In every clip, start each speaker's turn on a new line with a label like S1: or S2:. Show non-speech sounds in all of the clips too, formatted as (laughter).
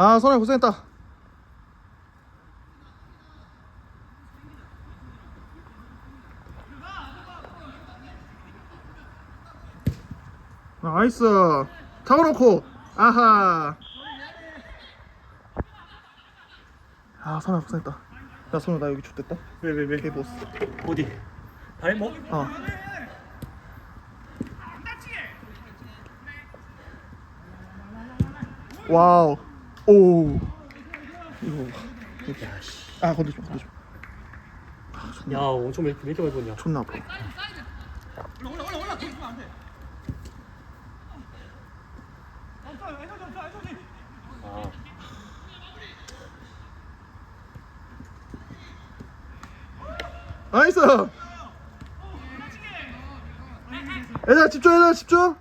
S1: 아 선아 고생했다. 나이스. 잡아놓고. 아하. 아 선아 고생했다. 야 선아 나 여기 좋댔다.
S2: 왜왜 왜?
S1: 개보스.
S2: 어디? 발목?
S1: 어. 와우 오 이거
S2: 야씨.
S1: 아마 건들지
S2: 마야 엄청 왜, 왜 이렇게 많이 보냐?
S1: 존나 아파
S2: 아
S1: 나이스 얘들아 집중 얘들아 집중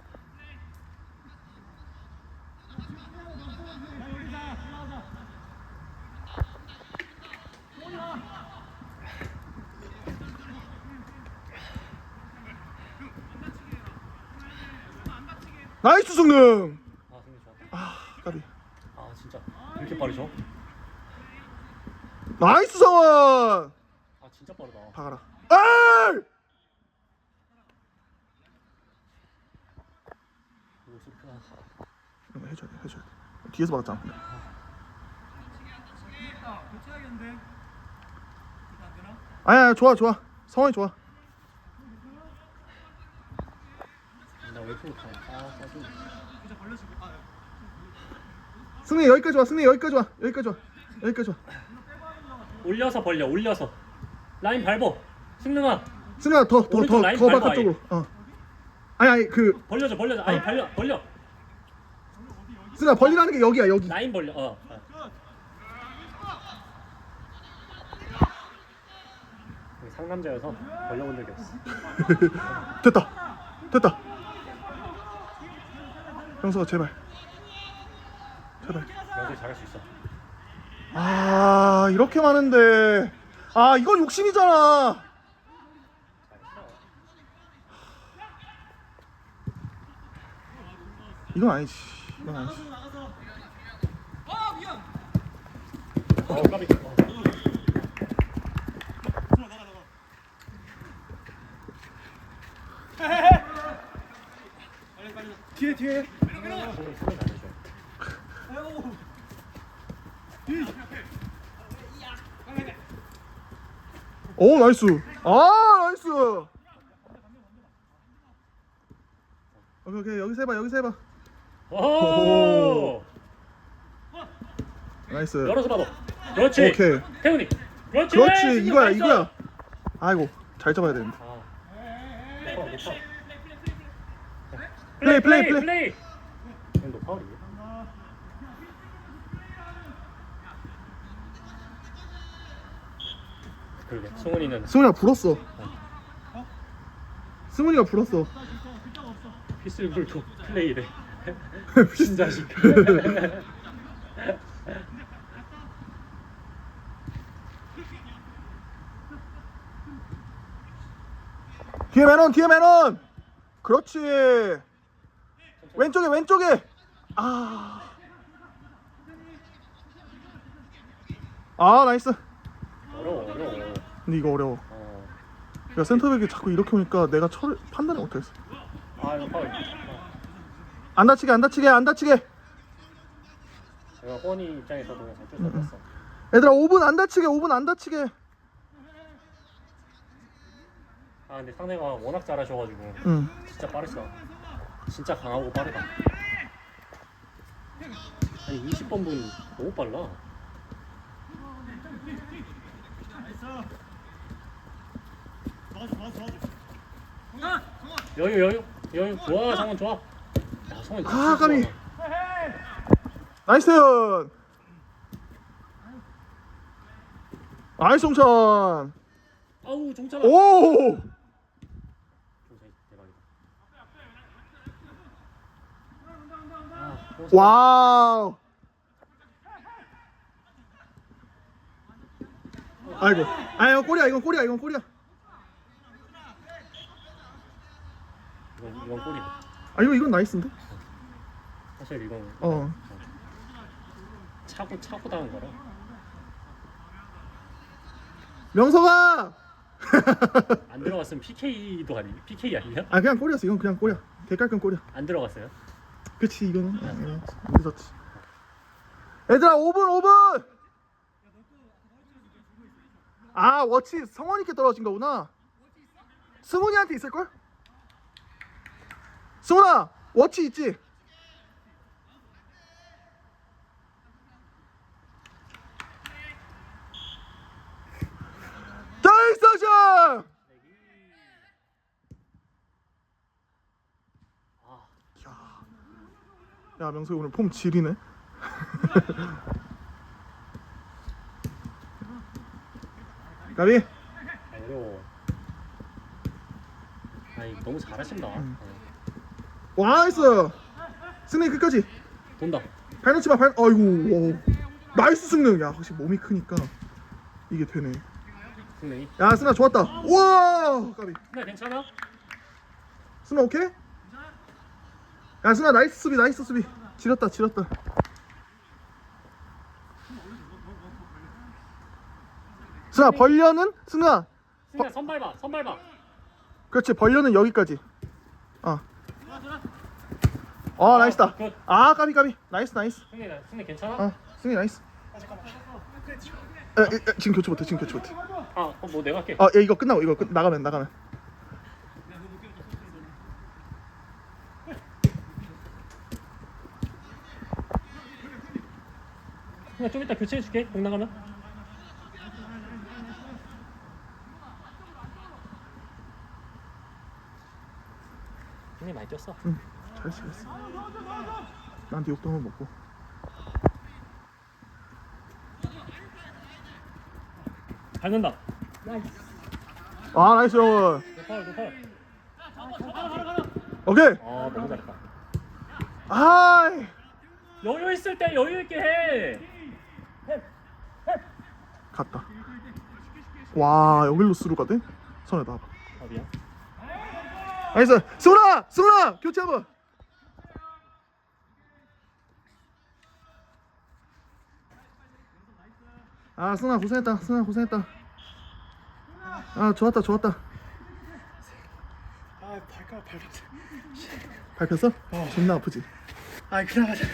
S1: 나이스 성능.
S2: 아 승리 좋았다.
S1: 아 까비.
S2: 아 진짜. 왜 이렇게 빠르죠?
S1: 나이스 성원.
S2: 아 진짜 빠르다.
S1: 박아라. 아!
S2: 오 소리 크다.
S1: 이런 거 해줘야 돼 해줘야 돼. 뒤에서 막았잖아. 아야 좋아 좋아. 성원이 좋아
S2: 아 짜증.
S1: 승리 여기까지 와 승리 여기까지 와 여기까지 와 여기까지 와
S2: 올려서 벌려 올려서 라인 밟어. 승능아
S1: 승리야 더더
S2: 오른쪽
S1: 더
S2: 라인
S1: 더
S2: 밟아,
S1: 바깥쪽으로 어 아니 아니 그
S2: 벌려줘 벌려줘. 아니 벌려 벌려.
S1: 승리야 벌리라는 게 여기야 여기
S2: 라인 벌려. 어. 어. 상남자여서 벌려본 적이 없어. (laughs)
S1: 됐다 됐다 형수가 제발 제발
S2: 여기 잘할 수 있어.
S1: 아 이렇게 많은데 아 이건 욕심이잖아. 이건 아니지 이건 아니지
S2: 어 까비. 어.
S1: 뒤에 뒤에. 오 나이스 아 나이스 오케이 오케이 여기서 해봐 여기서 해봐
S2: 오.
S1: 나이스
S2: 열어서 봐도. 그렇지.
S1: 오케이
S2: 태훈이. 그렇지.
S1: 그렇지 이거야
S2: 나이스.
S1: 이거야 아이고 잘 잡아야 되는데
S2: 아. 높아, 높아.
S1: 플레이, 플레이, 플레이.
S2: 플레이. 너 파울이야? 그러게. 승훈이는?
S1: 승훈이가 불었어. 승훈이가 불었어.
S2: 피스를 불고 플레이래. (laughs) 신자식. (laughs)
S1: 뒤에 매넌 뒤에 매넌 그렇지. 왼쪽에 왼쪽에! 아. 아 나이스.
S2: 어려워 어려워
S1: 근데 이거 어려워.
S2: 어.
S1: 야 센터백이 자꾸 이렇게 오니까 내가 철 판단을 못하겠어.
S2: 아 이거 파울 어.
S1: 안 다치게 안 다치게 안 다치게!
S2: 내가 호원이 입장에서도 어쩔 수 없었어.
S1: 얘들아 5분 안 다치게 5분 안 다치게!
S2: 아 근데 상대가 워낙 잘하셔가지고
S1: 응.
S2: 진짜 빠르시다. 진짜 강하고 빠르다. 아니 20번 분 너무 빨라 여유 여유 여유. 좋아 상원 좋아. 야 성원 진짜
S1: 아.
S2: 좋아.
S1: 나이스 나이스 홍찬.
S2: 아우 종찬아.
S1: 오!
S2: 아,
S1: 와우. 아이고. 아 이건 골이야 이건 골이야 이건 골이야
S2: 이건 이건 골이다.
S1: 아 이거 이건 나이스인데?
S2: 사실 이건
S1: 어.
S2: 차고 차고 당한 거라.
S1: 명석아! (laughs)
S2: 안 들어갔으면 PK도 아니 PK 아니야?
S1: 아 그냥 골이었어. 이건 그냥 골이야. 개깔끔 골이야.
S2: 안 들어갔어요?
S1: 그치 이거는? 어, 어, 있었지. 얘들아 5분 5분 아 워치 성원이께 떨어진 거구나. 승훈이한테 있을걸? 승훈아 워치 있지? 나이스 아야 명석이 오늘 폼 지리네 (laughs) 가비
S2: 어려워. 아니 너무 잘하신다.
S1: 음.
S2: 어.
S1: 와 나이스 승리 끝까지
S2: 돈다.
S1: 발 놓지 마발 아이고 오. 나이스 승능 야 확실히 몸이 크니까 이게 되네
S2: 승리.
S1: 야 승아 좋았다 와 가비
S2: 승리 괜찮아?
S1: 승아 오케이? 야 승아 나이스 수비 나이스 수비 지렸다 지렸다 승아 벌려는 승아
S2: 승리 선발 봐. 선발 봐.
S1: 그렇지 벌려는 여기까지 어. 어 나이스다
S2: 굿.
S1: 아 까비 까비 나이스 나이스
S2: 승리 승리 괜찮아?
S1: 어 승리 나이스 에, 에, 에, 지금 교체 못해 지금 교체 못해
S2: 아, 어, 뭐 내가 할게.
S1: 아 야, 이거 끝나고 이거 끝, 나가면 나가면
S2: 그냥 좀 이따 교체해 줄게. 공 나가면. 승리 많이 뛰었어.
S1: 응 잘했어 잘했어 나한테 욕도 한번 먹고
S2: 밟는다.
S1: 아 나이스 형
S2: 노팔 노팔.
S1: 오케이
S2: 아 너무 잘했다.
S1: 아이
S2: 여유 있을 때 여유 있게 해.
S1: 갔다 와 여길로 스루가 돼? 선에 나와봐
S2: 아 미안.
S1: 나이스 승훈아 승훈아 교체 한번 아 승훈아 고생했다 승훈아 고생했다 아 좋았다 좋았다
S3: 아 발가락 밟았어.
S1: 밟혔어? 존나 아프지?
S3: 아 그나마자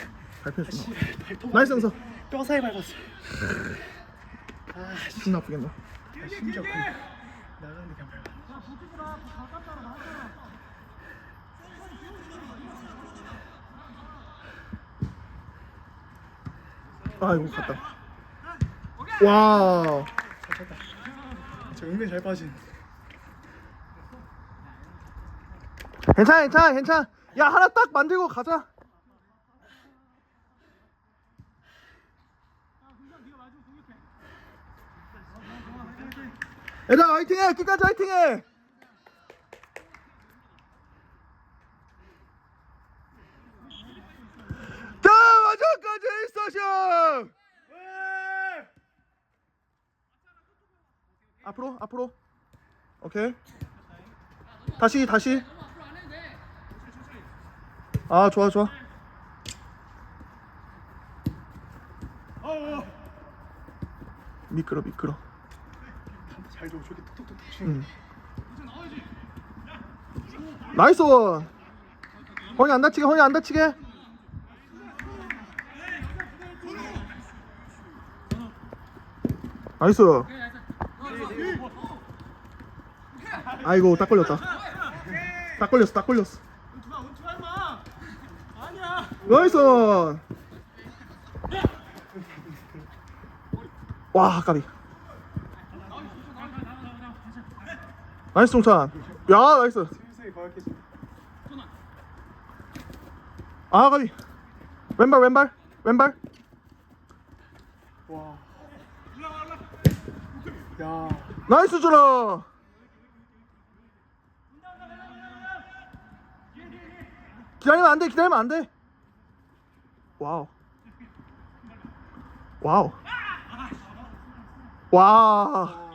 S1: 밟혔어
S3: 발톱.
S1: 나이스 영서
S3: 뼈 사이 밟았어. 아
S1: 존나 아프겠네
S3: 씨, 심지어 그 나가는데 그냥 밟아.
S1: 아이고 갔다
S3: 쳤다. 저 은근 잘 빠진.
S1: 괜찮아 괜찮아 괜찮아 야 하나 딱 만들고 가자 얘들아 화이팅해 끝까지 화이팅해 자 마지막까지 있어쇼 앞으로. 오케이. 다시 다시. 아 좋아 좋아. 미끄러 미끄러.
S3: 잘 줘. 저기 톡톡톡 치는.
S1: 응. 나이스 원. 허니 안 다치게 허니 안 다치게. 나이스 아이고 딱 걸렸다. 딱 걸렸어 딱 걸렸어. 나이스! 와 까비. 나이스 종찬. 야 나이스. 아 가비. 왼발 왼발 왼발.
S3: 와. 야.
S1: 나이스 주라 기다리면 안 돼 기다리면 안 돼. 와우. 와우. 와